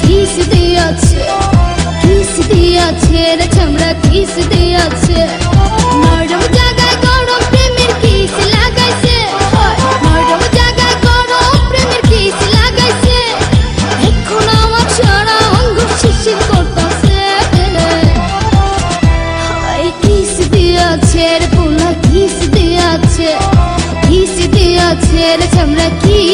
Kiss দিয়াছে ঘিস দিয়াছে রে চামড়া ঘিস দিয়াছে। নরম জায়গায় গরম প্রেমের ঘিস লাগাইছে নরম জায়গায় গরম প্রেমের কিস লাগাইছে। এখন আমার সারা অঙ্গ শিশির করতেছে। হাই ঘিস দিয়াছে রে পোলা ঘিস দিয়াছে ঘিস দিয়াছে রে চামড়া ঘিস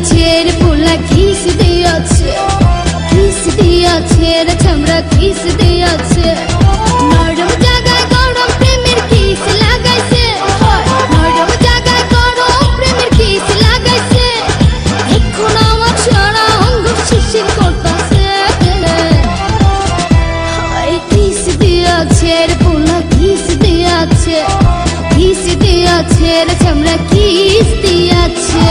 দিয়াছে রে পোলা কিস দিয়াছে কিস দিয়াছে, রে চামড়া কিস দিয়াছে। নরম জায়গায় গরম প্রেমের কিস লাগাইছে নরম জায়গায় গরম প্রেমের কিস লাগাইছে। এখন আমার সারা অঙ্গ শিশির করতেছে। হায় কিস দিয়াছে, রে পোলা কিস দিয়াছে কিস দিয়াছে, রে চামড়া কিস দিয়াছে।